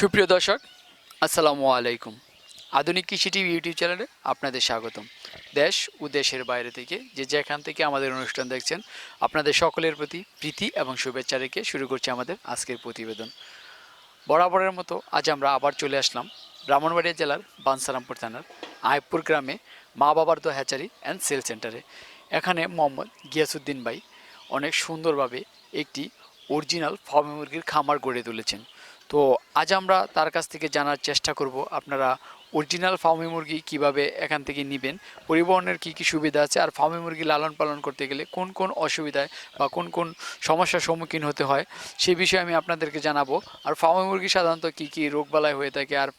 সুপ্রিয় দর্শক, আসসালামু আলাইকুম। আধুনিক কৃষি টিভি ইউটিউব চ্যানেলে আপনাদের স্বাগতম। দেশ ও দেশের বাইরে থেকে যে যেখান থেকে আমাদের অনুষ্ঠান দেখছেন, আপনাদের সকলের প্রতি প্রীতি এবং শুভেচ্ছা রেখে শুরু করছে আমাদের আজকের প্রতিবেদন। বরাবরের মতো আজ আমরা আবার চলে আসলাম ব্রাহ্মণবাড়িয়া জেলার বানসারামপুর থানার আয়পুর গ্রামে মা বাবার দো হ্যাচারি অ্যান্ড সেল সেন্টারে। এখানে মোহাম্মদ গিয়াসুদ্দিন ভাই অনেক সুন্দরভাবে একটি অরিজিনাল ফার্মি মুরগির খামার গড়ে তুলেছেন। তো আজ আমরা তার কাছ থেকে জানার চেষ্টা করব, আপনারা অরিজিনাল ফার্মি মুরগি কীভাবে এখান থেকে নেবেন, পরিবহনের কি কি সুবিধা আছে, আর ফার্মি মুরগি লালন পালন করতে গেলে কোন কোন অসুবিধায় বা কোন কোন সমস্যার সম্মুখীন হতে হয় সেই বিষয়ে আমি আপনাদেরকে জানাব। আর ফার্মি মুরগি সাধারণত কি কি রোগবালাই হয়ে থাকে, আর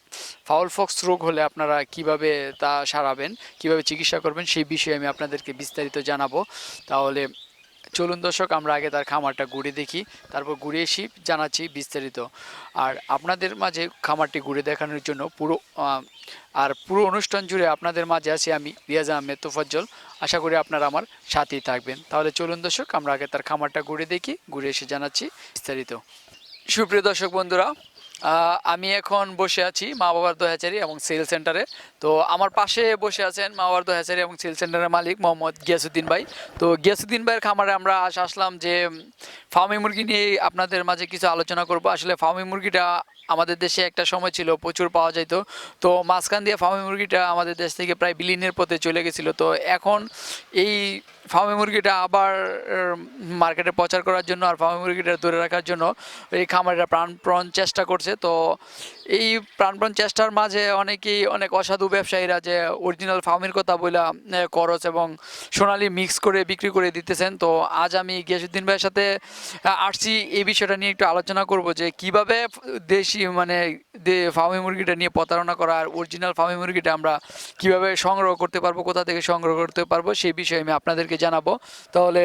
ফাউল ফক্স রোগ হলে আপনারা কীভাবে তা সারাবেন, কীভাবে চিকিৎসা করবেন সেই বিষয়ে আমি আপনাদেরকে বিস্তারিত জানাব। তাহলে চলুন দর্শক, আমরা আগে তার খামারটা ঘুরে দেখি। তারপর ঘুরে এসে জানাচ্ছি বিস্তারিত। আর আপনাদের মাঝে খামারটি ঘুরে দেখানোর জন্য পুরো আর পুরো অনুষ্ঠান জুড়ে আপনাদের মাঝে আছি আমি রিয়াজ আহমেদ তোফাজ্জল। আশা করি আপনারা আমার সাথেই থাকবেন। তাহলে চলুন দর্শক, আমরা আগে তার খামারটা ঘুরে দেখি, ঘুরে এসে জানাচ্ছি বিস্তারিত। সুপ্রিয় দর্শক বন্ধুরা আমি এখন বসে আছি মা বাবার দোহাচারি এবং সেল সেন্টারে। তো আমার পাশে বসে আছেন মা বাবার দোহাচারি এবং সেল সেন্টারের মালিক মোহাম্মদ গিয়াসুদ্দিন ভাই। তো গিয়াসুদ্দিন ভাইয়ের খামারে আমরা আসলাম যে ফার্মি মুরগি নিয়ে আপনাদের মাঝে কিছু আলোচনা করব। আসলে ফার্মি মুরগিটা আমাদের দেশে একটা সময় ছিল, প্রচুর পাওয়া যেত তো মাঝখান দিয়ে ফার্মি মুরগিটা আমাদের দেশ থেকে প্রায় বিলীনের পথে চলে গেছিল। তো এখন এই ফার্মি মুরগিটা আবার মার্কেটে প্রচার করার জন্য আর ফার্মি মুরগিটা ধরে রাখার জন্য এই খামারিরা প্রাণপ্রণ চেষ্টা করছে। তো এই প্রাণপ্রণ চেষ্টার মাঝে অনেকেই, অনেক অসাধু ব্যবসায়ীরা যে অরিজিনাল ফার্মের কথা বইলা করচ এবং সোনালি মিক্স করে বিক্রি করে দিতেছেন। তো আজ আমি গিয়াসুদ্দিন ভাইয়ের সাথে আসছি। এই বিষয়টা নিয়ে একটু আলোচনা করব যে কীভাবে দেশি মানে ফার্মি মুরগিটা নিয়ে প্রতারণা করা আর অরিজিনাল ফার্মি মুরগিটা আমরা কীভাবে সংগ্রহ করতে পারব, কোথা থেকে সংগ্রহ করতে পারব, সেই বিষয়ে আমি আপনাদেরকে জানাব। তাহলে,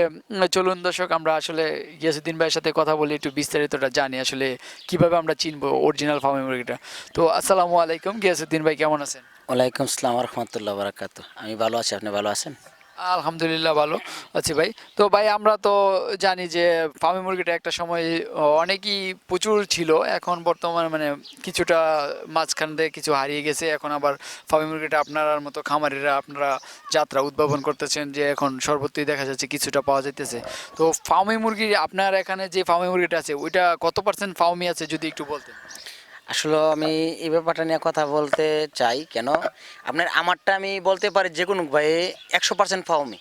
চলুন দর্শক, আমরা আসলে গিয়াসুদ্দিন ভাইয়ের সাথে কথা বলি, একটু বিস্তারিতটা জানি আসলে কীভাবে আমরা চিনবো অরিজিনাল ফার্মি মুরগিটা। তো, আসসালামু আলাইকুম গিয়াসুদ্দিন ভাই, কেমন আছেন? ওয়ালাইকুম আসসালাম রহমতুল্লাহ বারাকাত আমি ভালো আছি, আপনি ভালো আছেন? আলহামদুলিল্লাহ ভালো আছি ভাই। তো ভাই, আমরা তো জানি যে ফার্মি মুরগিটা একটা সময় অনেকই প্রচুর ছিল। এখন বর্তমানে মানে কিছুটা মাঝখান দিয়ে কিছু হারিয়ে গেছে। এখন আবার ফার্মি মুরগিটা আপনার মতো খামারিরা, আপনারা যাত্রা উদ্ভাবন করতেছেন যে এখন সর্বত্রই দেখা যাচ্ছে কিছুটা পাওয়া যাইতেছে। তো ফার্মি মুরগি, আপনার এখানে যে ফার্মি মুরগিটা আছে, ওইটা কত পার্সেন্ট ফার্মি আছে যদি একটু বলতেন? আসলে আমি এই ব্যাপারটা নিয়ে কথা বলতে চাই, কেন? আপনার আমারটা আমি বলতে পারি যে কোনো ভাই, একশো পার্সেন্ট ফাওমি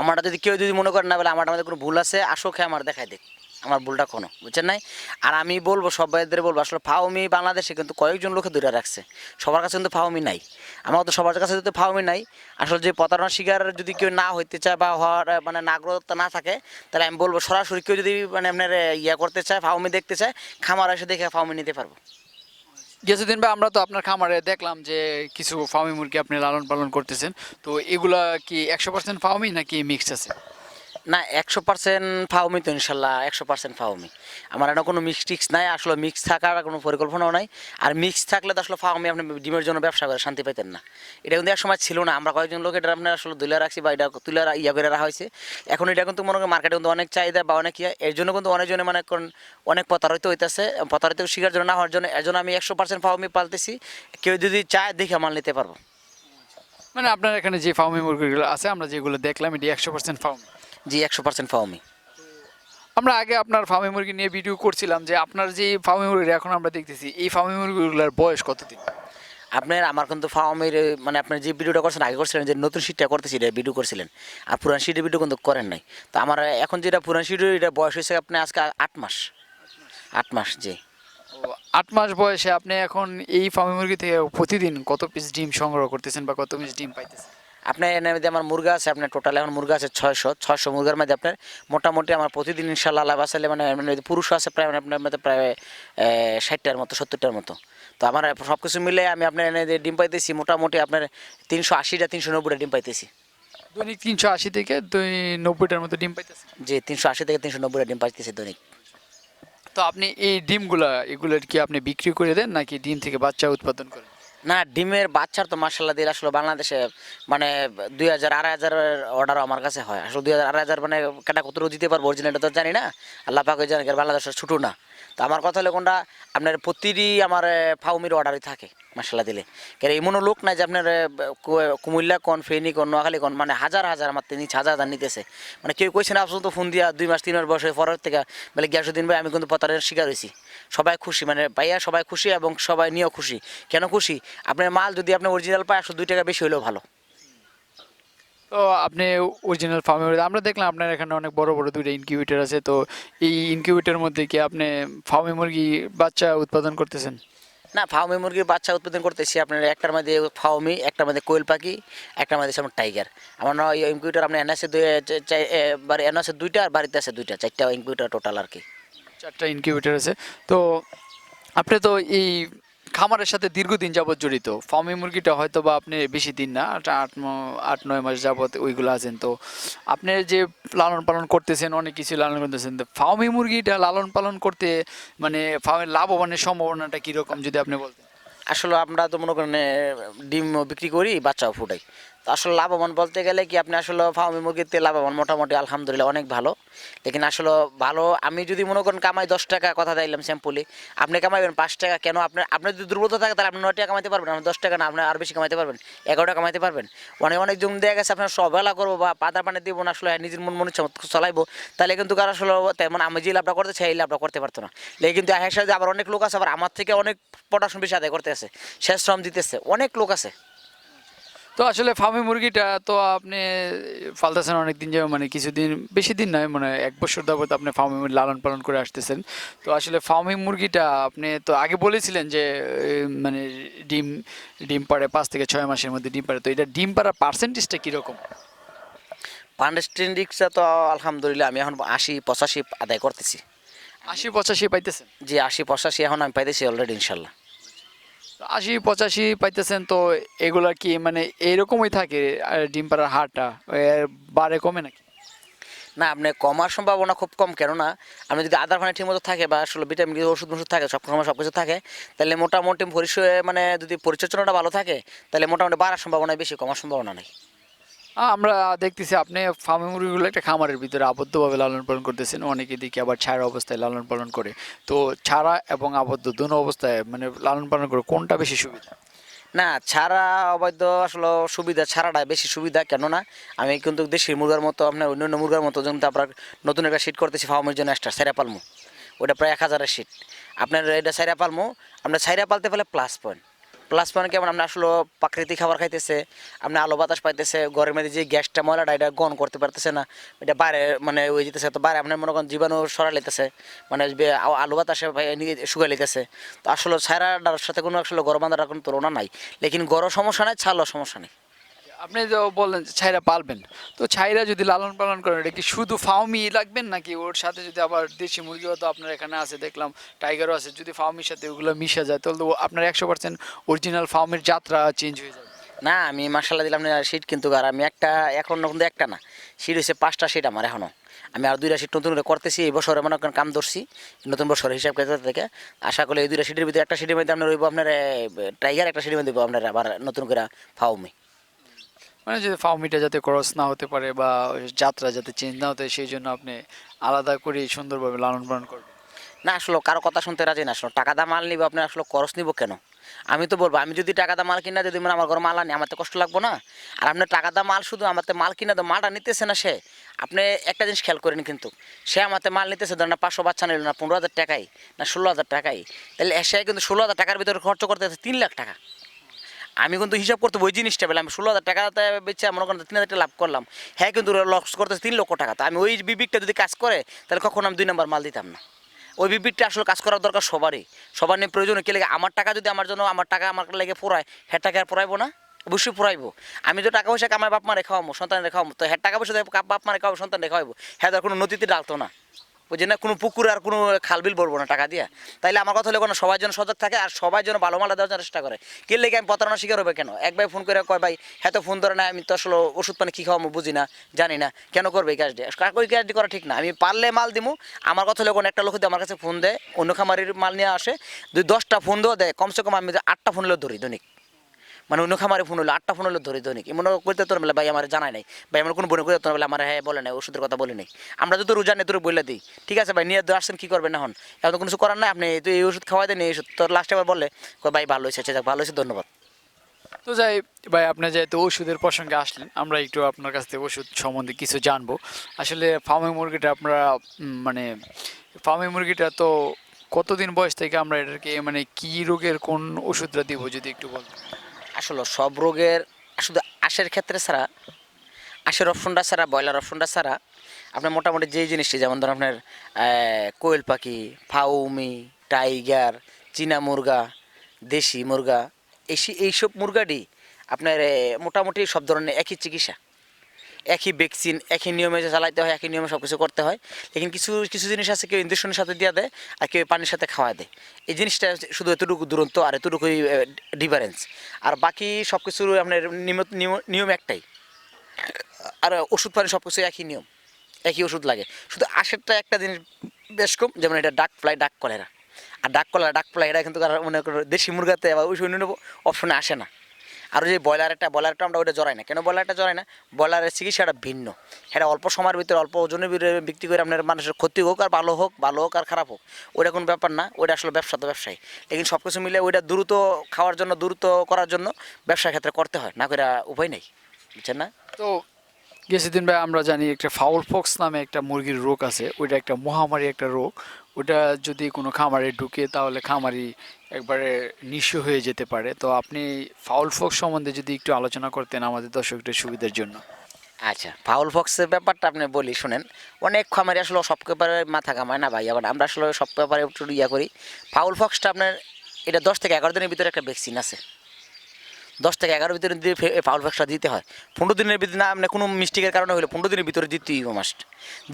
আমারটা যদি কেউ যদি মনে করেন না বলে, আমারটা আমাদের কোনো ভুল আছে, আসো খেয়ে আমার দেখাই দেখ আমার ভুলটা কোনো, বুঝছেন নাই? আর আমি বলব, সব ভাইদের বলব, আসলে ফাওমি বাংলাদেশে কিন্তু কয়েকজন লোকে দূরে রাখছে। সবার কাছে কিন্তু ফাওমি নাই। আমার তো সবার কাছে যদি ফাওমি নাই। আসলে যে প্রতারণার শিকার যদি কেউ না হইতে চায় বা হওয়ার মানে না আগ্রহতা না থাকে, তাহলে আমি বলব, সরাসরি কেউ যদি মানে আপনার, ইয়া করতে চায় ফাওমি দেখতে চায়, খামার এসে দেখে ফাওমি নিতে পারব। কিছুদিন ভাই আমরা তো আপনার খামারে দেখলাম যে কিছু ফার্মি মুরগি আপনি লালন পালন করতেছেন, তো এগুলা কি একশো পার্সেন্ট ফার্মি নাকি মিক্স আছে? না, একশো পার্সেন্ট ফাউমি তো ইনশাল্লাহ, একশো পার্সেন্ট ফাউমি আমার এটা কোনো মিক্স টিক্স নাই, আসলে মিক্স থাকার কোনো পরিকল্পনাও নাই। আর মিক্স থাকলে তো আসলে ফাউমি আপনি ডিমের জন্য ব্যবসা করে, শান্তি পেতেন না। এটা কিন্তু এক সময় ছিল না, আমরা কয়েকজন লোক এটা আপনার আসলে তুলে রাখছি বা এটা তুলে ইয়া করে রাখা হয়েছে। এখন এটা কিন্তু মনে করেন মার্কেটে কিন্তু অনেক চাহিদা বা অনেক ইয়া, এর জন্য কিন্তু অনেকজনে মানে অনেক প্রতারিত হইতেছে। প্রতারিত শিকার জন্য না হওয়ার জন্য, এর জন্য আমি একশো পার্সেন্ট ফাউমি পালতেছি। কেউ যদি চায়, দেখে আমার নিতে পারব। মানে আপনার এখানে যে ফার্মি মুরগিগুলো আছে, আমরা যেগুলো দেখলাম, এটি একশো পার্সেন্ট ফার্মি জি একশো পার্সেন্ট ফাউমি আমরা আগে আপনার ফার্মি মুরগি নিয়ে ভিডিও করছিলাম যে আপনার যে ফার্মি মুরগি এখন আমরা দেখতেছি এই ফার্মি মুরগিগুলোর বয়স কতদিন? আপনার আমার কিন্তু ফার্মের মানে আপনার যে ভিডিওটা করছেন আগে করছিলেন যে নতুন সিটটা করতেছি এটা ভিডিও করছিলেন। আর পুরান সিটের ভিডিও কিন্তু করেন নাই। তো আমার এখন যেটা পুরান সিটের এটা বয়স হয়েছে আপনি আজকে আট মাস। আট মাস জি। আট মাস বয়সে আপনি এখন এই ফার্মি মুরগি থেকে প্রতিদিন কত পিস ডিম সংগ্রহ করতেছেন বা কত পিস ডিম পাইতেছেন? আপনার এর মধ্যে আমার মুরগা আছে আপনার টোটাল এখন মুরগা আছে ছয়শো। ছয়শো মুরগার মধ্যে আপনার মোটামুটি আমার প্রতিদিন ইনশাল্লাহ লাভ আসলে মানে মানে পুরুষ আছে প্রায় মানে আপনার মধ্যে প্রায় ষাটটার মতো সত্তরটার মতো। তো আমার সব কিছু মিলে আমি আপনার এনে ডিম পাইতেছি মোটামুটি আপনার তিনশো আশিটা তিনশো নব্বইটা ডিম পাইতেছি। দৈনিক তিনশো আশি থেকে দুই নব্বইটার মতো ডিম পাইতেছি যে তিনশো আশি থেকে তিনশো নব্বইটা ডিম পাইতেছি দৈনিক। তো আপনি এই ডিমগুলা এগুলোর কি আপনি বিক্রি করে দেন নাকি ডিম থেকে বাচ্চা উৎপাদন করেন? না, ডিমের বাচ্চার তো মার্শাল্লাহ দিলে আসলে বাংলাদেশে মানে দুই হাজার আড়াই হাজারের অর্ডার আমার কাছে হয়। আসলে দুই হাজার আড়াই হাজার মানে কেটা কত দিতে পারব অরিজিনালটা তো জানি না। আল্লাহ পাকে জানি বাংলাদেশের ছুটু না। তো আমার কথা হলো কোনটা, আপনার প্রতিটি আমার ফাউমির অর্ডারই থাকে মার্শাল্লাহ দিলে। কারণ এমনও লোক নাই যে আপনার কুমিল্লা কোন, ফেনী কোন, নোয়াখালী কোন মানে হাজার হাজার আমার নিচ্ছে হাজার হাজার নিতেছে। মানে কেউ কইছে না আপনার তো ফোন দিয়া দুই মাস, তিন মাস বয়সে পরের থেকে, বলে গ্যাসুদ্দিন ভাই, আমি কিন্তু পতারের শিকার হয়েছি সবাই খুশি মানে ভাইয়া সবাই খুশি এবং সবাই নিয়েও খুশি। কেন খুশি? আপনার মাল যদি আপনি অরিজিনাল পায়, একশো দুই টাকা বেশি হলেও ভালো। তো আপনি অরিজিনাল ফার্মে আমরা দেখলাম আপনার এখানে অনেক বড় বড় দুইটা ইনকিউবেটর আছে তো এই ইনকিউবেটরের মধ্যে কি আপনি ফার্মে মুরগি বাচ্চা উৎপাদন করতেছেন? না ফাউমি মুরগির বাচ্চা উৎপাদন করতেছি আপনার একটার মধ্যে ফাউমি একটার মধ্যে কোয়েল পাখি একটার মধ্যে আমার টাইগার আমার নয় ইনকিউটার আপনার এনএসে দুই বাড়ি এনএসে দুইটা আর বাড়িতে আছে দুইটা চারটা ইনকিউটার টোটাল আর কি। চারটা ইনকিউবেটর আছে। তো আপনি তো এই খামারের সাথে দীর্ঘদিন যাবত জড়িত। ফার্মি মুরগিটা হয়তো বা আপনি বেশি দিন না, আট আট নয় মাস যাবত ওইগুলো আছেন। তো আপনি যে লালন পালন করতেছেন, অনেক কিছু লালন করতেছেন, তো ফার্মি মুরগিটা লালন পালন করতে মানে লাভবানের সম্ভাবনাটা কীরকম যদি আপনি বলতেন? আসলে আমরা তো মনে করেন ডিমও ডিম বিক্রি করি, বাচ্চাও ফুটাই। আসলে লাভবান বলতে গেলে কি আপনি আসলে ফার্মি মুরগিতে লাভবান মোটামুটি, আলহামদুলিল্লাহ, অনেক ভালো। লেকিন আসলে ভালো, আমি যদি মনে করেন কামাই দশ টাকা কথা দিলাম স্যাম্পলি আপনি কামাইবেন পাঁচ টাকা, কেন আপনার আপনার যদি দুর্বলতা থাকে তাহলে আপনি নয় টাকা কামাইতে পারবেন, আপনি দশ টাকা না, আপনি আর বেশি কামাইতে পারবেন এগারোটা কামাইতে পারবেন। অনেক অনেক জমি দেখা গেছে আপনার সব বেলা করব বা পাতা পানি দিব না, আসলে নিজের মন মনে চলাইবো, তাহলে কিন্তু কারও আসলে তেমন আমি যে লাভটা করতে চাই লাভটা করতে পারতো না। লেকিন কিন্তু এর সাথে আবার অনেক লোক আছে, আবার আমার থেকে অনেক পড়াশোনা বেশি আদায় করতে আছে, শেষ শ্রম দিতেছে, অনেক লোক আছে। তো আসলে ফার্মি মুরগিটা তো আপনি ফালতেছেন অনেক দিন যাবে মানে কিছুদিন বেশি দিন নয় মানে এক বছর যাবত আপনি ফার্মি লালন পালন করে আসতেছেন। তো আসলে ফার্মি মুরগিটা আপনি তো আগে বলেছিলেন যে মানে ডিম ডিম পাড়ে পাঁচ থেকে ছয় মাসের মধ্যে ডিম পাড়ে তো এটা ডিম পাড়ার পার্সেন্টেজটা কীরকম? পান্ডেস্টেন্ডিক্সটা তো আলহামদুলিল্লাহ আমি এখন আশি পঁচাশি আদায় করতেছি। আশি পঁচাশি পাইতেছেন? যে আশি পঁচাশি এখন আমি পাইতেছি অলরেডি ইনশাল্লাহ। আশি পঁচাশি পাইতেছেন তো এগুলা কি মানে এরকমই থাকে ডিম পাড়ার হারটা? বারে কমে নাকি? না, আপনি কমার সম্ভাবনা খুব কম, কেননা আপনি যদি আদার পানি ঠিকমতো থাকে বা আসলে ভিটামিন ওষুধ ওষুধ থাকে, সব সময় সব কিছু থাকে, তাহলে মোটামুটি পরিচয় মানে যদি পরিচর্যাটা ভালো থাকে, তাহলে মোটামুটি বাড়ার সম্ভাবনা বেশি, কমার সম্ভাবনা নেই। আমরা দেখতেছি আপনি ফার্মি মুরগিগুলো একটা খামারের ভিতরে আবদ্ধভাবে লালন পালন করতেছেন। অনেকে দিকে আবার ছাড়া অবস্থায় লালন পালন করে। তো ছাড়া এবং আবদ্ধ দুনো অবস্থায় মানে লালন পালন করে কোনটা বেশি সুবিধা? না, ছাড়া, অবৈধ আসলে সুবিধা ছাড়াটা বেশি সুবিধা। কেননা, আমি কিন্তু দেশি মুরগার মতো, আপনার অন্য অন্য মুরগার মতো যেমন আপনার নতুন একটা শিট করতেছি, ফার্মের জন্য একটা সাইরা পালমু। ওটা প্রায় এক হাজারের শিট আপনার এটা সাইরা পালমু, আপনার সাইরা পালতে পারলে প্লাস পয়েন্ট প্লাস পয়েন্ট কেমন? আপনি আসলে প্রাকৃতিক খাবার খাইতেছে, আপনি আলো বাতাস পাইতেছে, ঘরের মধ্যে যে গ্যাসটা ময়লাটা এটা গন করতে পারতেছে না। এটা বাইরে মানে ওই যেতেছে, তো বাইরে আপনার মনে করেন জীবাণু সরা লেতেছে মানে আলো বাতাসে শুকাই লেতেছে তো আসলে ছায়াটার সাথে কোনো আসলে গরম বাঁধার কোনো তুলনা নাই। লেকিন গরম সমস্যা নাই ছালো সমস্যা নেই। আপনি তো বললেন যে ছাইরা পালবেন। তো ছাইরা যদি লালন পালন করেন, এটা কি শুধু ফার্মি লাগবেন নাকি ওর সাথে যদি আবার দেশি মুরগিও তো আপনার এখানে আছে, দেখলাম টাইগারও আছে, যদি ফার্মির সাথে ওগুলো মিশে যায়, তাহলে তো আপনার একশো পার্সেন্ট অরিজিনাল ফার্মের যাত্রা চেঞ্জ হয়ে যাবে। না, আমি মার্শাল্লাহ দিলাম না সিট কিন্তু আর আমি একটা, এখন কিন্তু একটা না। সিট হয়েছে পাঁচটা সিট আমার এখনও আমি আর দুইটা সিট নতুন করে করতেছি, এই বছরে মনে করেন কাম ধরছি নতুন বছর হিসাব করে থেকে। আশা করি এই দুইটা সিটের ভিতরে একটা সিটের মধ্যে আপনার রইব আপনার টাইগার, একটা সিটের মধ্যে আপনার আবার নতুন করে ফাউমি মানে যদি ফার্মিটা যাতে ক্রস না হতে পারে বা যাত্রা যাতে চেঞ্জ না হতে, সেই জন্য আপনি আলাদা করে সুন্দরভাবে লালন পালন করবেন। না, আসলে কারও কথা শুনতে রাজি না। আসলে টাকা দা মাল নিব আপনি আসলে খরচ নিব কেন? আমি তো বলব, আমি যদি টাকা দা মাল কিনা, যদি মানে আমার ঘরে মাল আনি, আমার কষ্ট লাগবো না। আর আপনার টাকা দা মাল শুধু আমার মাল কিনা, তো মালটা নিতেছে না সে। আপনি একটা জিনিস খেয়াল করেন কিন্তু, সে আমার মাল নিতেছে, ধরেন না পাঁচশো বাচ্চা নিল না, পনেরো হাজার টাকাই না ষোলো হাজার টাকাই তাহলে সে কিন্তু ষোলো হাজার টাকার ভিতরে খরচ করতেছে তিন লাখ টাকা। আমি কিন্তু হিসাব করতে ওই জিনিসটা পেলাম, আমি ষোলো হাজার টাকাতে বেচে মনে করেন তিন হাজার টাকা লাভ করলাম। হ্যাঁ কিন্তু লস করতেছে তিন লক্ষ টাকা। তো আমি ওই বিবিকটা যদি কাজ করে, তাহলে কখনো আমি দুই নম্বর মাল দিতাম না। ওই বিবিকটা আসলে কাজ করার দরকার সবারই। সবার নিয়ে প্রয়োজন কে লাগে, আমার টাকা যদি আমার জন্য, আমার টাকা আমার লেগে ফুরায় হ্যাঁ টাকা আর ফুরাইবো না? অবশ্যই ফুরাইবো। আমি তো টাকা পয়সা কামাই বাপ মা রেখাবো সন্তান রেখাবো তো হ্যাঁ টাকা পয়সা বাপ মা রেখাবো সন্তান রেখাবো হ্যাঁ তার কোনো নদীতে ডালতো না। বুঝি না, কোনো পুকুর আর কোনো খালবিল বলব না টাকা দিয়া। তাইলে আমার কথা হলো কোনো, সবাই যেন সজাগ থাকে আর সবাই যেন ভালো মালা দেওয়ার চেষ্টা করে। কে লেগে আমি প্রতারণা শিকার হবে কেন? এক ভাই ফোন করে কয়, ভাই হ্যাঁ তো ফোন ধরে না, আমি তো আসলে ওষুধ পানি কী খাওয়াবো বুঝি না, জানি না। কেন করবে এই কাজটি? ওই কাজটি করা ঠিক না। আমি পারলে মাল দিমু। আমার কথা হলো কোনো, একটা লোক যদি আমার কাছে ফোন দেয়, অন্য খামারির মাল নিয়ে আসে দুই দশটা ফোন দেওয়া দেয়, কমসে কম আমি আটটা ফোন হলেও ধরি দৈনিক। মানে অন্য খামারে ফোন হলো আটটা ফোন হলো ধরে ধরে কি মনে করতে তোর বেলা ভাই আমার জানাই নাই। ভাই আমার কোনো বনে করতে তোর বেলা আমার হ্যাঁ বলে নাই ওষুধের কথা বলে নাই। আমরা তো তোর জানি তোর বলে দিই ঠিক আছে ভাই নিয়ে আসছেন কি করবেন এখন? এখন কোনো কিছু করার নাই আপনি তুই এই ওষুধ খাওয়াই দেন এই ওষুধ। তোর লাস্টে আবার কয় ভাই ভালো হয়েছে আচ্ছা যাক, ভালো হয়েছে ধন্যবাদ। তো যাই ভাই আপনি যেহেতু ওষুধের প্রসঙ্গে আসলেন আমরা একটু আপনার কাছ থেকে ওষুধ সম্বন্ধে কিছু জানব। আসলে ফার্মে মুরগিটা আপনারা মানে ফার্মে মুরগিটা তো কতদিন বয়স থেকে আমরা এটাকে মানে কি রোগের কোন ওষুধটা দিব যদি একটু বলতেন? আসলে সব রোগের, শুধু আশের ক্ষেত্রে ছাড়া, আশের অপশনটা ছাড়া, ব্রয়লার অপশনটা ছাড়া, আপনার মোটামুটি যেই জিনিসটি, যেমন ধরুন আপনার কোয়েল পাখি, ফাউমি, টাইগার, চীনা মুরগা, দেশি মুরগা এই এইসব মুরগাটি আপনার মোটামুটি সব ধরনের একই চিকিৎসা। একই ভ্যাকসিন একই নিয়মে যে চালাইতে হয়, একই নিয়মে সব কিছু করতে হয়। লেকিন কিছু কিছু জিনিস আছে কেউ ইঞ্জেকশনের সাথে দিয়ে দেয় আর কেউ পানির সাথে খাওয়া দেয়। এই জিনিসটা শুধু এতটুকু দুরন্ত আর এতটুকুই ডিফারেন্স আর বাকি সব কিছুর আপনার নিয়ম- নিয়ম- একটাই। আর ওষুধ পানি সব কিছু একই নিয়ম, একই ওষুধ লাগে। শুধু আশেরটা একটা জিনিস বেশ কম, যেমন এটা ডাক ফ্লাই ডাক কলেরা আর ডাক কলেরা ডাক ফ্লাই এটা কিন্তু মনে দেশি মুরগাতে বা ওই অন্য অপশনে আসে না। আর ওই যে ব্রয়লারটা ব্রয়লারটা আমরা ওটা জড়াই না। কেন ব্রয়লারটা জড়াই না? ব্রয়লারের চিকিৎসাটা ভিন্ন। এটা অল্প সময়ের ভিতরে, অল্প ওজনের ভিতরে বিক্রি করে আপনার মানুষের ক্ষতি হোক আর ভালো হোক ভালো হোক আর খারাপ হোক ওটা কোনো ব্যাপার না, ওইটা আসলে ব্যবসা তো ব্যবসায়ী। লেকিন সব কিছু মিলে ওইটা দ্রুত খাওয়ার জন্য, দ্রুত করার জন্য ব্যবসার ক্ষেত্রে করতে হয়, না করে উপায় নেই। বুঝছেন না? তো কিছুদিন ভাই, আমরা জানি একটা ফাউল ফক্স নামে একটা মুরগির রোগ আছে, ওইটা একটা মহামারী একটা রোগ। ওটা যদি কোনো খামারে ঢুকে তাহলে খামারি একবারে নিঃস্ব হয়ে যেতে পারে। তো আপনি ফাউল ফক্স সম্বন্ধে যদি একটু আলোচনা করতেন আমাদের দর্শকদের সুবিধার জন্য। আচ্ছা ফাউল ফক্সের ব্যাপারটা আপনি বলি, শুনেন। অনেক খামারি আসলে সব ব্যাপারে মাথা কামায় না ভাই, আবার আমরা আসলে সব ব্যাপারে একটু ইয়া করি। ফাউল ফক্সটা আপনার, এটা দশ থেকে এগারো দিনের ভিতরে একটা ভ্যাকসিন আছে। দশ থেকে এগারো ভিতরে দিয়ে ফাউল ফক্সটা দিতে হয়। পনেরো দিনের ভিতরে না মানে কোনো মিস্টেকের কারণে হলে পনেরো দিনের ভিতরে দিতেই মাস্ট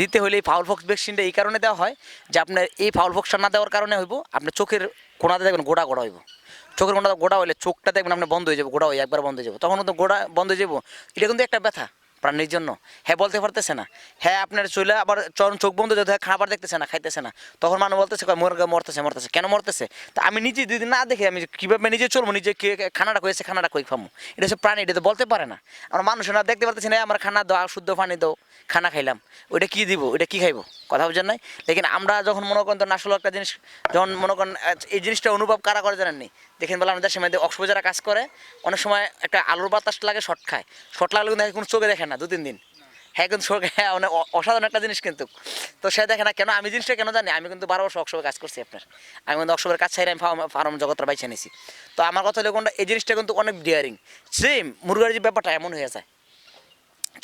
দিতে হলে এই ফাউল ফক্স ভ্যাকসিনটা এই কারণে দেওয়া হয় যে আপনার এই ফাউল ফক্সটা না দেওয়ার কারণে হইব, আপনার চোখের কোনাতে দেখবেন গোড়া গোড়া হইব। চোখের কোনাতে গোড়া হলে চোখটা দেখবেন আপনার বন্ধ হয়ে যাবে, গোড়া হয়ে একবার বন্ধ হয়ে যাবে। তখন তো গোড়া বন্ধ হয়ে যাব। এটা কিন্তু একটা ব্যথা। প্রাণীর জন্য। হ্যাঁ বলতে পারতেছে না। হ্যাঁ আপনার চলে আবার চরণ চোখ বন্ধ যদি খাবার দেখতেছে না, খাইতেছে না। তখন মানুষ বলতেছে মুরগা মরতেছে মরতেছে। কেন মরতেছে? তা আমি নিজে যদি না দেখে, আমি কীভাবে নিজে চলবো, নিজে কে খানাটা কয়েছে খানাটা কই খামো? এটা হচ্ছে প্রাণী, এটা তো বলতে পারে না। আমরা মানুষ না দেখতে পারতেছি না, আমার খানা দাও, শুদ্ধ পানি দাও, খানা খাইলাম। ওইটা কি দিব? ওইটা কি খাইবো? কথা বুঝেন নাই? লেকিন আমরা যখন মনে করেন তখন আসলে একটা জিনিস, যখন মনে করেন এই জিনিসটা অনুভব কারা করে জানেননি? দেখেন বলে আমাদের সময় অক্সিজেরা কাজ করে, অনেক সময় একটা আলুর বাতাস লাগে, শর্ট খায়। শর্ট লাগলে কিন্তু কোনো চোখে দেখে না। দু তিন দিন। হ্যাঁ কিন্তু হ্যাঁ অনেক অসাধারণ একটা জিনিস কিন্তু। তো সে দেখে না, কেন আমি জিনিসটা কেন জানি? আমি কিন্তু বারো বছর অক্সবের কাজ করছি আপনার। আমি কিন্তু অক্সবের কাজ ছাড়ি আমি ফার্ম- জগৎটা বাইছে নিয়েছি তো আমার কথা হলো, এই জিনিসটা কিন্তু অনেক ডিয়ারিং সেম মুরগার যে ব্যাপারটা এমন হয়ে যায়।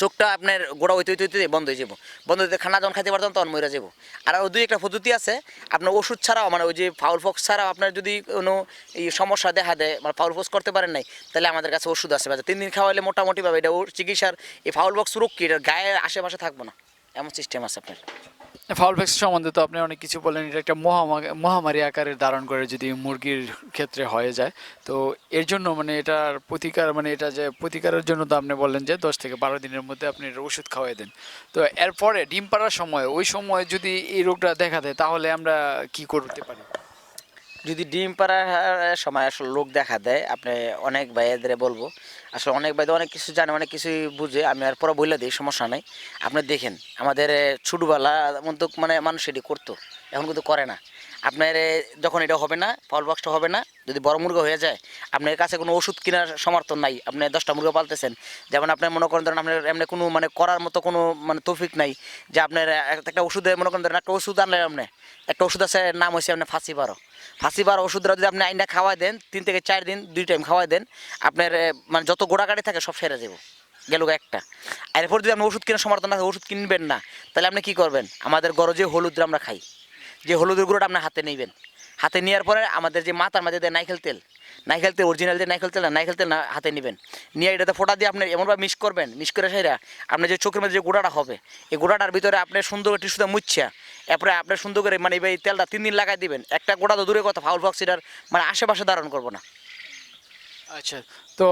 চোখটা আপনার গোড়া হইতে হইতে হইতে বন্ধ হয়ে যাব বন্ধ হইতে খানা যখন খাইতে পারতাম তখন মরে যাব আর ওই দুই একটা পদ্ধতি আছে, আপনার ওষুধ ছাড়াও মানে ওই যে ফাউল ফক্স ছাড়াও আপনার যদি কোনো এই সমস্যা দেখা দেয় মানে ফাউল ফক্স করতে পারেন নাই, তাহলে আমাদের কাছে ওষুধ আছে। বাজার তিন দিন খাওয়াইলে মোটামুটিভাবে এটা ওর চিকিৎসার, এই ফাউল বক্স রোগ কি, এটা গায়ের আশেপাশে থাকব না। এমন সিস্টেম আছে আপনার। ফাউল সম্বন্ধে তো আপনি অনেক কিছু বললেন, এটা একটা মহামারী মহামারী আকারে ধারণ করে যদি মুরগির ক্ষেত্রে হয়ে যায়। তো এর জন্য মানে এটার প্রতিকার মানে এটা যে প্রতিকারের জন্য তো আপনি বললেন যে দশ থেকে বারো দিনের মধ্যে আপনি এর ওষুধ খাওয়াই দেন। তো এরপরে ডিম পাড়ার সময়, ওই সময় যদি এই রোগটা দেখা দেয়, তাহলে আমরা কি করতে পারি? যদি ডিম পাড়ার সময় আসলে লোক দেখা দেয়, আপনি অনেক ভাইয়াদের বলব আসলে অনেক ভাইদের অনেক কিছু জানে, অনেক কিছুই বুঝে। আমি আর পরে বলে দিই, সমস্যা নাই। আপনি দেখেন, আমাদের ছোটবেলা মতো মানে মানুষ এটি করতো, এখন কিন্তু করে না। আপনার যখন এটা হবে না, ফল বক্সটা হবে না, যদি বড় মুরগা হয়ে যায়, আপনার কাছে কোনো ওষুধ কেনার সমর্থন নাই, আপনি দশটা মুরগা পালতেছেন। যেমন আপনি মনে করেন ধরেন আপনার এমনি কোনো মানে করার মতো কোনো মানে তৌফিক নাই, যে আপনার এক- একটা ওষুধে মনে করেন ধরেন একটা ওষুধ আনলেন আপনি, একটা ওষুধ আছে, নাম হয়েছে আপনার ফাঁসি বারো ফাঁসি বার ওষুধটা যদি আপনি আইনটা খাওয়াই দেন, তিন থেকে চার দিন, দুই টাইম খাওয়াই দেন, আপনার মানে যত গোড়াকাটি থাকে সব সেরে যাব। গেল একটা। আর এরপর যদি আপনি ওষুধ কেনার সমর্থন থাকে, ওষুধ কিনবেন না, তাহলে আপনি কী করবেন? আমাদের গরো যে হলুদ আমরা খাই, যে হলুদের গুঁড়োটা আপনি হাতে নেবেন। হাতে নেওয়ার পরে আমাদের যে মাথার মাঝে দেয় নাইকেল তেল নাইকেল তেল অরিজিনাল যে নাইকেল তেল না নাইকেল তেল না হাতে নেবেন। নিয়ে এটাতে ফোটা দিয়ে আপনি এমনভাবে মিক্স করবেন, মিক্স করে সেরা আপনার যে চোখের মধ্যে যে গোড়াটা হবে, এই গোড়াটার ভিতরে আপনি সুন্দর করে টিস্যুতে মুচ্ছা এরপরে আপনি সুন্দর করে মানে এই তেলটা তিন দিন লাগাই দিবেন। একটা গোড়া তো দূরে কথা ফাউল ফক্সিটার মানে আশেপাশে ধারণ করব না। আচ্ছা তো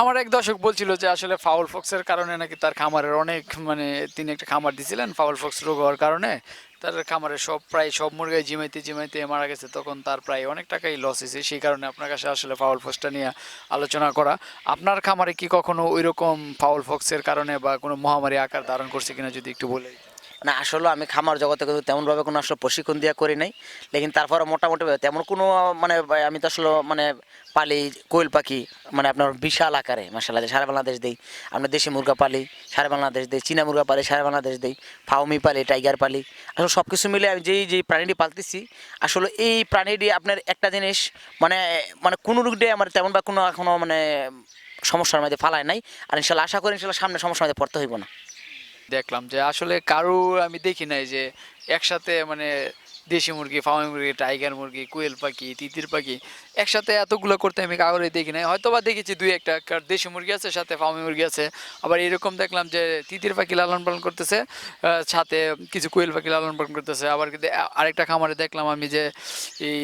আমার এক দর্শক বলছিল যে আসলে ফাউল ফক্সের কারণে নাকি তার খামারের অনেক মানে তিনি একটা খামার দিছিলেন ফাউল ফক্স রোগ হওয়ার কারণে। তার খামারে সব, প্রায় সব মুরগাই জিমাইতে জিমাইতে মারা গেছে, তখন তার প্রায় অনেক টাকাই লস হয়েছে সেই কারণে আপনার কাছে আসলে ফাউল ফক্সটা নিয়ে আলোচনা করা আপনার খামারে কি কখনো ওইরকম ফাউল ফক্সের কারণে বা কোনো মহামারী আকার ধারণ করছে কিনা যদি একটু বলে। না আসলে আমি খামার জগতে কিন্তু তেমনভাবে কোনো আসলে প্রশিক্ষণ দেওয়া করি নাই। লেকিন তারপরে মোটামুটি তেমন কোনো মানে আমি তো আসলে মানে পালি, কোয়েল পাখি মানে আপনার বিশাল আকারে মাসাল্লাহ সারা বাংলাদেশ দেই। আমরা দেশি মুরগা পালি, সারা বাংলাদেশ দেই। চীনা মুরগা পালি, সারা বাংলাদেশ দেই। ফাউমি পালি, টাইগার পালি। আসলে সব কিছু মিলে আমি যেই যেই প্রাণীটি পালতেছি, আসলে এই প্রাণীটি আপনার একটা জিনিস মানে মানে কোনো রোগ দিয়ে আমার তেমন বা কোনো এখনও মানে সমস্যার মধ্যে ফালায় নাই। আর ইনশাল্লাহ আশা করি ইনশাল্লাহ সামনে সমস্যার মধ্যে পড়তে হইব না। দেখলাম যে আসলে কারও আমি দেখি নাই যে একসাথে মানে দেশি মুরগি, ফার্মি মুরগি, টাইগার মুরগি, কোয়েল পাখি, তিতির পাখি একসাথে এতগুলো করতে আমি কাগরে দেখি নাই। হয়তো বা দেখেছি দুই একটা দেশি মুরগি আছে, সাথে ফার্মি মুরগি আছে। আবার এরকম দেখলাম যে তিতির পাখি লালন পালন করতেছে সাথে কিছু কোয়েল পাখি লালন পালন করতেছে। আবার আরেকটা খামারে দেখলাম আমি যে এই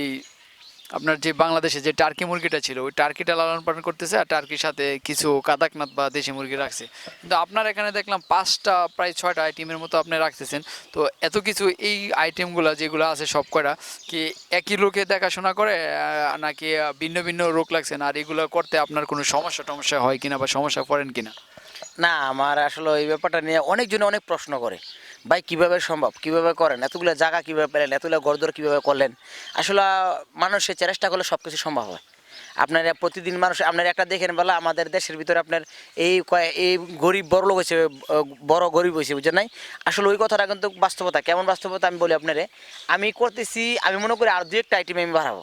আপনার যে বাংলাদেশে যে টার্কি মুরগিটা ছিল, ওই টার্কিটা লালন পালন করতেছে আর টার্কির সাথে কিছু কাদাকনাথ বা দেশি মুরগি রাখছে। কিন্তু আপনার এখানে দেখলাম পাঁচটা, প্রায় ছয়টা আইটেমের মতো আপনি রাখতেছেন। তো এত কিছু এই আইটেমগুলো যেগুলো আছে সব কটা কি একই লোকে দেখাশোনা করে নাকি ভিন্ন ভিন্ন রোগ লাগছেন আর এগুলো করতে আপনার কোনো সমস্যা টমস্যা হয় কিনা বা সমস্যা পড়েন কিনা? না, আমার আসলে এই ব্যাপারটা নিয়ে অনেকজনে অনেক প্রশ্ন করে। ভাই, কীভাবে সম্ভব? কীভাবে করেন? এতগুলো জায়গা কীভাবে পেলেন? এতগুলো গরদর কীভাবে করলেন? আসলে মানুষের চেষ্টা করলে সব কিছু সম্ভব হয়। আপনার প্রতিদিন মানুষ, আপনার একটা দেখেন বলা, আমাদের দেশের ভিতরে আপনার এই এই গরিব বড় লোক হয়েছে বড় গরিব হয়েছে বুঝছেন নাই? আসলে ওই কথাটা কিন্তু বাস্তবতা। কেমন বাস্তবতা আমি বলি আপনারে? আমি করতেছি, আমি মনে করি আর দু একটা আইটেম আমি বাড়াবো।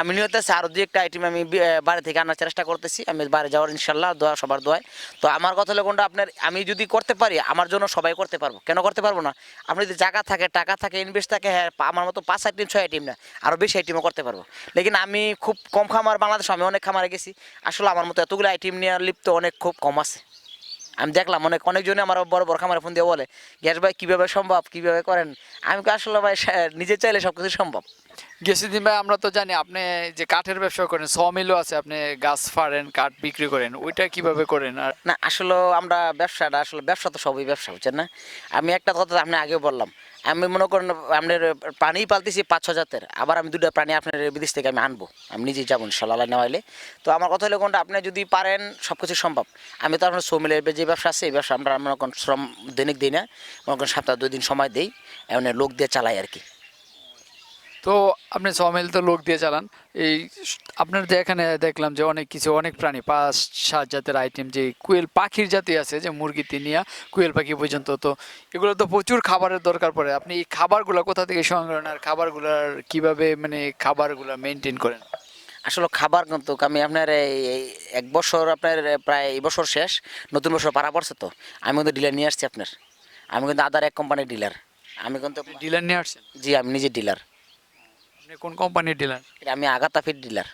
আমি নিয়ত আছে আরও দু একটা আইটেম আমি বি- আহ, বাড়ি থেকে আনার চেষ্টা করতেছি। আমি বাইরে যাওয়ার ইনশাল্লাহ দোয়া সবার দোয়ায়। তো আমার কথা হলো কোনটা আপনার আমি যদি করতে পারি আমার জন্য সবাই করতে পারব। কেন করতে পারব না? আপনি যদি জায়গা থাকে টাকা থাকে ইনভেস্ট থাকে হ্যাঁ আমার মতো পাঁচ আইটেম ছয় আইটেম না আরও বেশি আইটেমও করতে পারব। লেকিন আমি খুব কম খামার বাংলাদেশে আমি অনেক খামারে গেছি। আসলে আমার মতো এতগুলো আইটেম নিয়ে লিপ্ত অনেক খুব কম আছে। আমি দেখলাম অনেক অনেকজনে আমার বড় বড় খামারে ফোন দিয়ে বলে গ্যাস ভাই কীভাবে সম্ভব? কীভাবে করেন? আমি আসলে ভাই নিজে চাইলে সব কিছু সম্ভব। গেছিদিন ভাই, আমরা তো জানি আপনি যে কাঠের ব্যবসা করেন সমিলও আছে, আপনি গাছ ফাড়েন, কাঠ বিক্রি করেন, ওইটা কীভাবে করেন? আর না, আসলে আমরা ব্যবসাটা, আসলে ব্যবসা তো সবই ব্যবসা, বুঝছেন না? আমি একটা কথা আপনি আগে বললাম, আমি মনে করেন আপনার প্রাণী পালতেছি পাঁচ ছ জাতের, আবার আমি দুটো প্রাণী আপনার বিদেশ থেকে আমি আনব, আমি নিজেই যাব ইনশাল্লাহ নেওয়াইলে। তো আমার কথা হলো কোনটা, আপনি যদি পারেন সব কিছু সম্ভব। আমি তো আপনার সৌমিলের যে ব্যবসা আছে, এই ব্যবসা আমরা মনে করেন শ্রম দৈনিক দিই না, মনে করেন সপ্তাহে দুই দিন সময় দিই, এমন লোক দিয়ে চালাই আর কি। তো আপনি সমিল তো লোক দিয়ে চালান। এই আপনার যে এখানে দেখলাম যে অনেক কিছু অনেক প্রাণী পাঁচ সাত জাতের আইটেম যে কুয়েল পাখির জাতি আছে যে মুরগি তিনিয়া কুয়েল পাখি পর্যন্ত। তো এগুলো তো প্রচুর খাবারের দরকার পড়ে। আপনি এই খাবারগুলো কোথা থেকে সংগ্রহ আর খাবারগুলোর কীভাবে মানে খাবারগুলো মেনটেন করেন? আসলে খাবার কিন্তু আমি আপনার এই এক বছর আপনার প্রায় এই বছর শেষ নতুন বছর পারা পড়ছে তো। আমি কিন্তু ডিলার নিয়ে আসছি আপনার। আমি কিন্তু আদার এক কোম্পানির ডিলার আমি কিন্তু ডিলার নিয়ে আসছি জি আমি নিজে ডিলার আপনি কোন কোম্পানির ডিলার আমি আগাতা ফিট ডিলার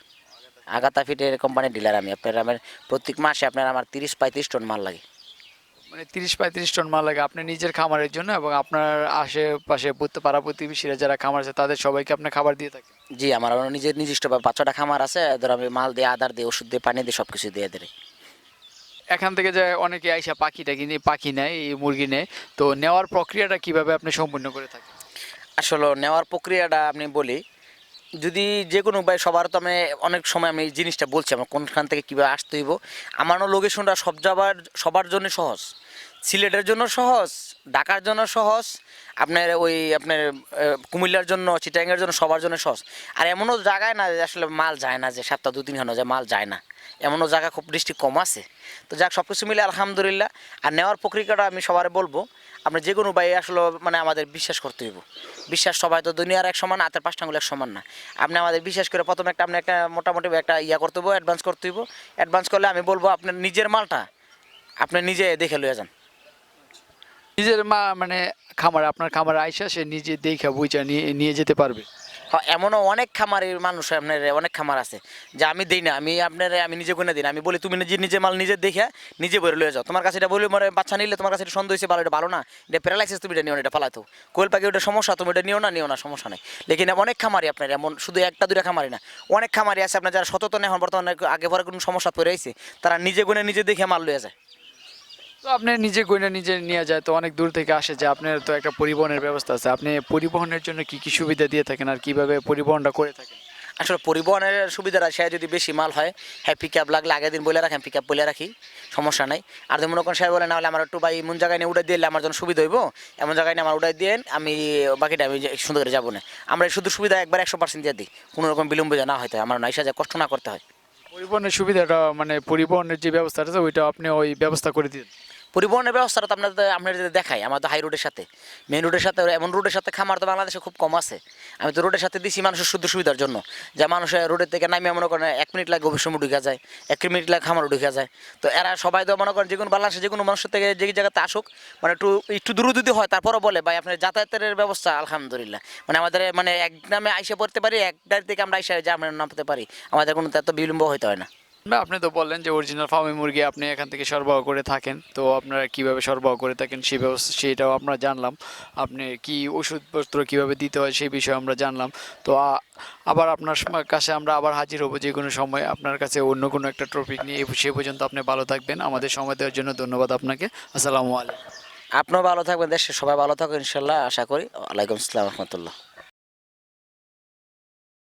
আগাতা ফিটের কোম্পানির ডিলার আমি। আপনার আমার প্রত্যেক মাসে আপনার আমার তিরিশ পঁয়ত্রিশ টন মাল লাগে। মানে তিরিশ পঁয়ত্রিশ টন মাল লাগে আপনি নিজের খামারের জন্য এবং আপনার আশেপাশে পাড়া প্রতিবেশীরা যারা খামার আছে তাদের সবাইকে আপনি খাবার দিয়ে থাকেন? জি আমার আমার নিজের নিজস্ব বাচ্চাটা খামার আছে। ধর আমি মাল দিয়ে আদার দিয়ে ওষুধ দিয়ে পানি দিয়ে সব কিছু দিয়ে দেয়। এখান থেকে যে অনেকে আইসা পাখিটা কিনে পাখি নেয় এই মুরগি নেয় তো নেওয়ার প্রক্রিয়াটা কীভাবে আপনি সম্পূর্ণ করে থাকেন? আসলে নেওয়ার প্রক্রিয়াটা আপনি বলি যদি যে কোনো উপায়, সবার তো আমি অনেক সময় আমি এই জিনিসটা বলছি, আমার কোনখান থেকে কীভাবে আসতে হইব। আমারও লোকেশনটা সব যাবার, সবার জন্য সহজ। সিলেটের জন্য সহজ, ঢাকার জন্য সহজ, আপনার ওই আপনার কুমিল্লার জন্য চিটাঙ্গের জন্য, সবার জন্য সহজ। আর এমনও জায়গায় না যে আসলে মাল যায় না, যে সপ্তাহ দু তিন যে মাল যায় না। এমনও জায়গা খুব ডিস্ট্রিক্ট কম আছে। তো যাক সব কিছু মিলে আলহামদুলিল্লাহ। আর নেওয়ার প্রক্রিয়াটা আমি সবার বলব আমরা যে কোনো উপায়ে আসলে মানে আমাদের বিশ্বাস করতে হইব। বিশ্বাস সবাই তো দুনিয়ার এক সমান, হাতের পাঁচটা আঙুল এক সমান না। আপনি আমাদের বিশ্বাস করে প্রথমে একটা, আপনি একটা মোটামুটি একটা ইয়া করতে হইব অ্যাডভান্স করতে হইব। অ্যাডভান্স করলে আমি বলব আপনার নিজের মালটা আপনি নিজে দেখে লইয়া যান। নিজের মা মানে খামার, আপনার খামার আইসা সে নিজে দেখা বুঝা নিয়ে নিয়ে যেতে পারবে। হ্যাঁ এমনও অনেক খামারের মানুষ আপনার, অনেক খামার আছে, যে আমি দিই না, আমি আপনার, আমি নিজে কোনো দিই না। আমি বলি, তুমি নিজে নিজে মাল নিজে দেখে নিজে বলে লয়ে যাও। তোমার কাছে এটা বলি মানে বাচ্চা নিলে তোমার কাছে এটা সন্দেহ হয়েছে ভালো, এটা ভালো না। এটা প্যারালাইসিস তুমি এটা নিও না, এটা ফালাতো কোয়েল পাখি, ওটা সমস্যা, তুমি এটা নিও না নিও না, সমস্যা নেই। লেকিন অনেক খামারি আপনার, এমন শুধু একটা দুটা খামারি না। অনেক খামারি আছে আপনার, যারা সতত এখন বর্তমানে আগে পরে কোনো সমস্যা পড়ে রয়েছে তারা নিজে গুনে নিজে দেখে মাল লয়ে যায়। তো আপনি নিজে গইনা নিজে নিয়ে যায় তো অনেক দূর থেকে আসে যে আপনার তো একটা পরিবহনের ব্যবস্থা আছে। আপনি পরিবহনের জন্য কি কি সুবিধা দিয়ে থাকেন আর কীভাবে পরিবহনটা করে থাকেন? আসলে পরিবহনের সুবিধাটা সে যদি বেশি মাল হয় হ্যাঁ পিক আপ লাগলে আগের দিন বলে রাখেন পিক আপ বলে রাখি সমস্যা নাই। আর যদি মনে করেন সে বলে না হলে আমার একটু ভাই এমন জায়গায় নিয়ে উঠে দিলে আমার জন্য সুবিধা হইব? এমন জায়গায় নিয়ে আমার উঠাই দিয়ে আমি বাকিটা আমি সুন্দর করে যাব না। আমরা শুধু সুবিধা একবার একশো পার্সেন্ট দিয়ে দিই। কোনো রকম বিলম্ব না হয়। আমার নাইসা যায় কষ্ট না করতে হয়। পরিবহনের সুবিধাটা মানে পরিবহনের যে ব্যবস্থাটা আছে ওইটা আপনি ওই ব্যবস্থা করে দিন পরিবহনের ব্যবস্থাটা তো আপনাদের আপনার যদি দেখাই, আমার তো হাই রোডের সাথে। মেন রোডের সাথে এমন রোডের সাথে খামার তো বাংলাদেশে খুব কম আছে। আমি তো রোডের সাথে দিছি মানুষের শুধু সুবিধার জন্য। যে মানুষের রোডের থেকে নামিয়ে মনে করেন, এক মিনিট লাগে সময় ঢুকে যায়, এক মিনিট লাগে খামারও ঢুকে যায়। তো এরা সবাই তো মনে করেন, যে কোনো বাংলাদেশে যে কোনো মানুষের থেকে যে জায়গাতে আসুক মানে একটু একটু দূর যদি হয়, তারপরও বলে, ভাই, আপনার যাতায়াতের ব্যবস্থা, আলহামদুলিল্লাহ। মানে আমাদের মানে এক নামে আইসে পড়তে পারি, এক গাড়ি থেকে আমরা আইসা যে আমরা নামতে পারি, আমাদের কোনো এত বিলম্ব হইতে হয় না। আপনি তো বললেন যে অরিজিনাল ফার্মি মুরগি আপনি এখান থেকে সরবরাহ করে থাকেন, তো আপনারা কীভাবে সরবরাহ করে থাকেন সেই ব্যবস্থা সেটাও আমরা জানলাম। আপনি কি ওষুধপত্র কীভাবে দিতে হয় সেই বিষয়ে আমরা জানলাম। তো আবার আপনার কাছে আমরা আবার হাজির হব যে কোনো সময়। আপনার কাছে অন্য কোনো একটা টপিক নিয়ে সে পর্যন্ত আপনি ভালো থাকবেন। আমাদের সময় দেওয়ার জন্য ধন্যবাদ আপনাকে। আসসালামু আলাইকুম। আপনিও ভালো থাকবেন, দেশের সবাই ভালো থাকবেন ইনশাল্লাহ। আশা করি। ওয়ালাইকুম আসসালাম রহমতুল্লাহ।